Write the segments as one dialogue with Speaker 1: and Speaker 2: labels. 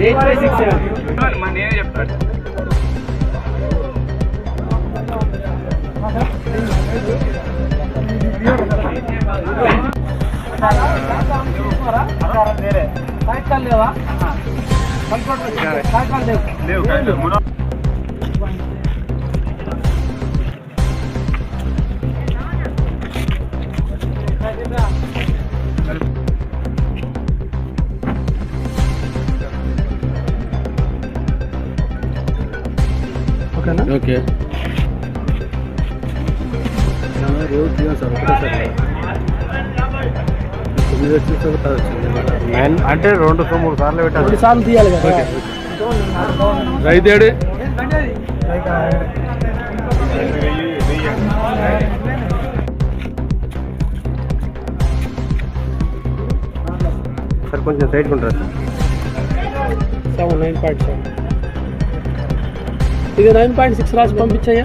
Speaker 1: Eight by six
Speaker 2: వేరే
Speaker 1: సాయంకాలం లేవా సాయంకాలం లేవు
Speaker 2: లేవు Gracias. కాదు మున
Speaker 1: ఓకేనా
Speaker 3: ఓకే అంటే రెండు మూడు సార్లు
Speaker 1: రెండు
Speaker 3: పెట్టాలి
Speaker 1: సార్లు తీయాలి కదా.
Speaker 3: రైతేడు సార్ కొంచెం సైడ్ ఉంటారు
Speaker 1: సెవెన్ నైన్ పాయింట్ సెవెన్ ఇది నైన్ పాయింట్ సిక్స్ రాసి పంపించాయా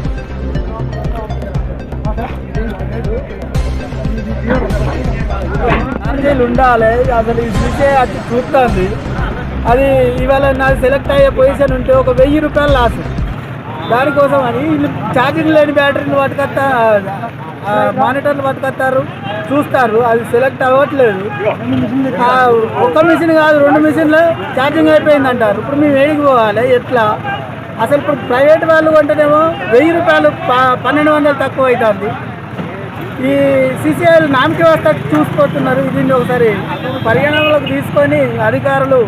Speaker 1: ఆర్జీలు ఉండాలి. అసలు ఈ చూసే అది చూస్తుంది. అది ఇవాళ నాకు సెలెక్ట్ అయ్యే పొజిషన్ ఉంటే ఒక వెయ్యి రూపాయలు లాస్ దానికోసం అని వీళ్ళు ఛార్జింగ్ లేని బ్యాటరీని పట్టుకొస్తా మానిటర్లు పట్టుకొస్తారు. చూస్తారు. అది సెలెక్ట్ అవ్వట్లేదు. ఒక ఒక్క మిషన్ కాదు రెండు మిషన్లు ఛార్జింగ్ అయిపోయింది అంటారు ఇప్పుడు మేము ఏడికి పోవాలి? ఎట్లా? అసలు ఇప్పుడు ప్రైవేట్ వాళ్ళు కొంటేనేమో వెయ్యి రూపాయలు ప- పన్నెండు వందలు తక్కువ అవుతుంది. ఈ సిసిఐలు నామకి వ్యవస్థ చూసిపోతున్నారు. దీన్ని ఒకసారి పరిగణనలోకి తీసుకొని అధికారులు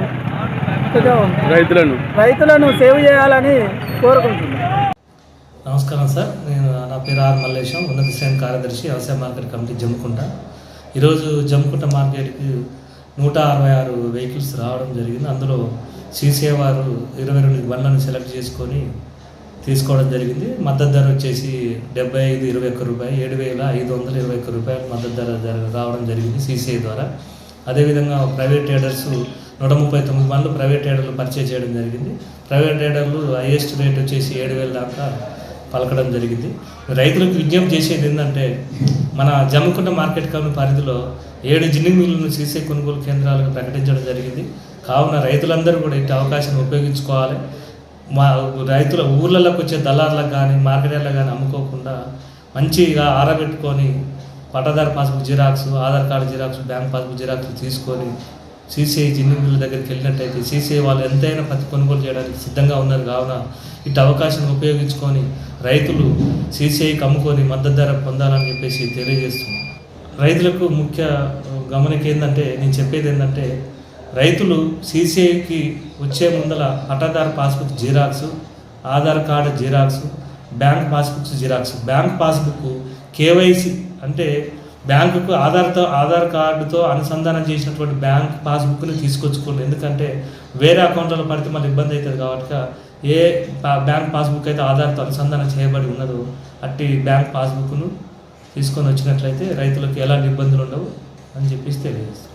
Speaker 3: రైతులను.
Speaker 1: రైతులను సేవ్ చేయాలని కోరుకుంటున్నాను
Speaker 4: నమస్కారం సార్. నేను నా పేరు ఆర్ మల్లేశం. ఉన్నత శ్రేణి కార్యదర్శి వ్యవసాయ మార్కెట్ కమిటీ జమ్ముకుంట. ఈరోజు జమ్ముకుంట మార్కెట్కి నూట అరవై ఆరు వెహికల్స్ రావడం జరిగింది. అందులో సీసీఏ వారు ఇరవై రెండు బండ్లను సెలెక్ట్ చేసుకొని తీసుకోవడం జరిగింది. మద్దతు ధర వచ్చేసి డెబ్బై ఐదు ఇరవై ఒక్క రూపాయలు ఏడు వేల ఐదు వందల ఇరవై ఒక్క రూపాయలు మద్దతు ధర రావడం జరిగింది సీసీఐ ద్వారా. అదేవిధంగా ప్రైవేట్ ట్రేడర్స్ నూట ముప్పై తొమ్మిది మంది ప్రైవేట్ ట్రేడర్లు పర్చేజ్ చేయడం జరిగింది. ప్రైవేట్ ట్రేడర్లు హైయెస్ట్ రేట్ వచ్చేసి ఏడు వేల దాకా పలకడం జరిగింది. రైతులకు విజ్ఞప్తి చేసేది ఏంటంటే మన జమ్ముకుంట మార్కెట్ కమిటీ పరిధిలో ఏడు జిన్నింగ్ మిల్లులను సీసీ కొనుగోలు కేంద్రాలుగా ప్రకటించడం జరిగింది. కావున రైతులందరూ కూడా ఇట్టి అవకాశాన్ని ఉపయోగించుకోవాలి. మా రైతుల ఊర్లలోకి వచ్చే దళార్లకు కానీ మార్కెటర్లకు కానీ అమ్ముకోకుండా మంచిగా ఆరబెట్టుకొని pattadar passbook xerox Aadhaar card xerox bank passbook xerox తీసుకొని సీసీఐ చిన్న మిల్లు దగ్గరికి వెళ్ళినట్టయితే సీసీఐ వాళ్ళు ఎంతైనా ప్రతి కొనుగోలు చేయడానికి సిద్ధంగా ఉన్నారు. కావున ఇటు అవకాశం ఉపయోగించుకొని రైతులు సీసీఐకి అమ్ముకొని మద్దతు ధర పొందాలని చెప్పేసి తెలియజేస్తున్నాను రైతులకు ముఖ్య గమనిక ఏంటంటే నేను చెప్పేది ఏంటంటే రైతులు సీసీఐకి వచ్చే ముందల పట్టాదారు passbook xerox Aadhaar card xerox bank passbooks xerox. Bank passbook KYC అంటే బ్యాంకుకు ఆధార్తో ఆధార్ కార్డుతో అనుసంధానం చేసినటువంటి బ్యాంక్ పాస్బుక్ని తీసుకొచ్చుకోండి. ఎందుకంటే వేరే అకౌంట్లలో పడితే మళ్ళీ ఇబ్బంది అవుతుంది కాబట్టి ఏ పా- బ్యాంక్ పాస్బుక్ అయితే ఆధార్తో అనుసంధానం చేయబడి ఉన్నదో అట్టి బ్యాంక్ పాస్బుక్ను తీసుకొని వచ్చినట్లయితే రైతులకు ఎలాంటి ఇబ్బందులు ఉండవు అని చెప్పేసి తెలియజేస్తాం